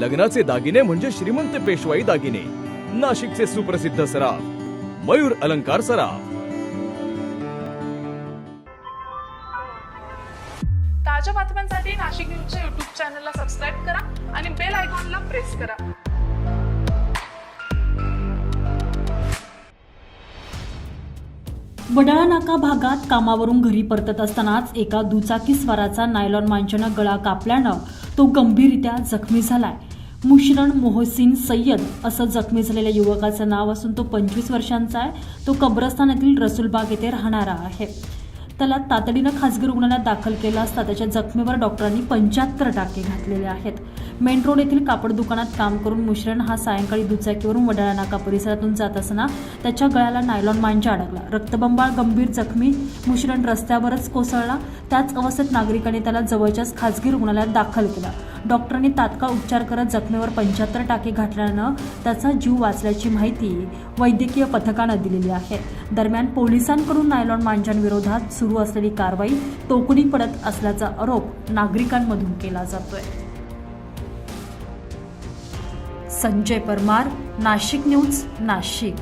लग्नाचे दागिने म्हणजे श्रीमंत पेशवाई दागिने. नाशिकचे सुप्रसिद्ध सराफ. मयूर अलंकार सराफ. ताज्या बातम्यांसाठी नाशिक न्यूजच्या युट्यूब चॅनलला सबस्क्राईब करा आणि बेल आयकॉनला प्रेस करा. वडाळा नाका भागात कामावरून घरी परतत असतानाच एका दुचाकी स्वाराचा नायलॉन मांजनं गळा कापल्यानं तो गंभीररित्या जखमी झालाय. मुशरण मोहसिन सय्यद असं जखमी झालेल्या युवकाचं नाव असून तो पंचवीस वर्षांचा आहे. तो कब्रस्तान येथील रसूलबाग येथे राहणारा आहे. त्याला तातडीनं खासगी रुग्णालयात दाखल केलं असता त्याच्या जखमेवर डॉक्टरांनी पंच्याहत्तर टाके घातलेले आहेत. मेन रोड येथील कापड दुकानात काम करून मुश्रण हा सायंकाळी दुचाकीवरून वडाळा नाका परिसरातून जात असताना त्याच्या गळ्याला नायलॉन मांजा अडकला. रक्तबंबाळ गंभीर जखमी मुश्रण रस्त्यावरच कोसळला. त्याच अवस्थेत नागरिकांनी त्याला जवळच्याच खासगी रुग्णालयात दाखल केला. डॉक्टरांनी तात्काळ उपचार करत जखमेवर पंच्याहत्तर टाके घातल्यानं त्याचा जीव वाचल्याची माहिती वैद्यकीय पथकानं दिलेली आहे. दरम्यान पोलिसांकडून नायलॉन मांजांविरोधात सुरू असलेली कारवाई तोकडी पडत असल्याचा आरोप नागरिकांमधून केला जातोय. संजय परमार नाशिक न्यूज नाशिक.